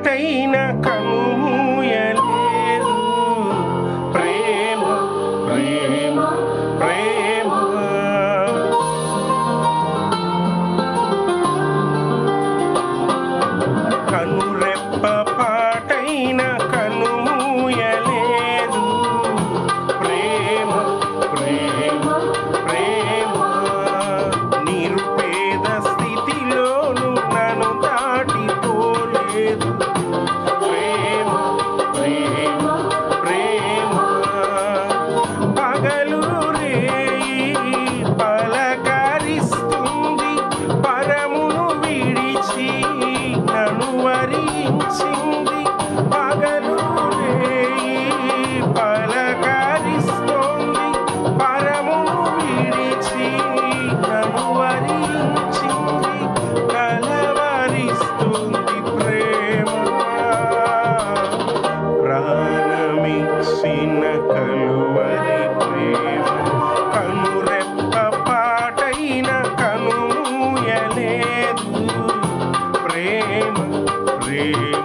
పాటైన కనుమూయలేదు ప్రేమ ప్రేమ ప్రేమ. కనురెప్ప పాటైన కనుమూయలేదు ప్రేమ ప్రేమ ప్రేమ. నన్ను వరించింది పగలు రేయి పలకరిస్తుంది పరమును విడిచి నన్ను వరించింది కలవరిస్తుంది ప్రేమ. ప్రాణమిచ్చిన కలువరి ప్రేమ. You.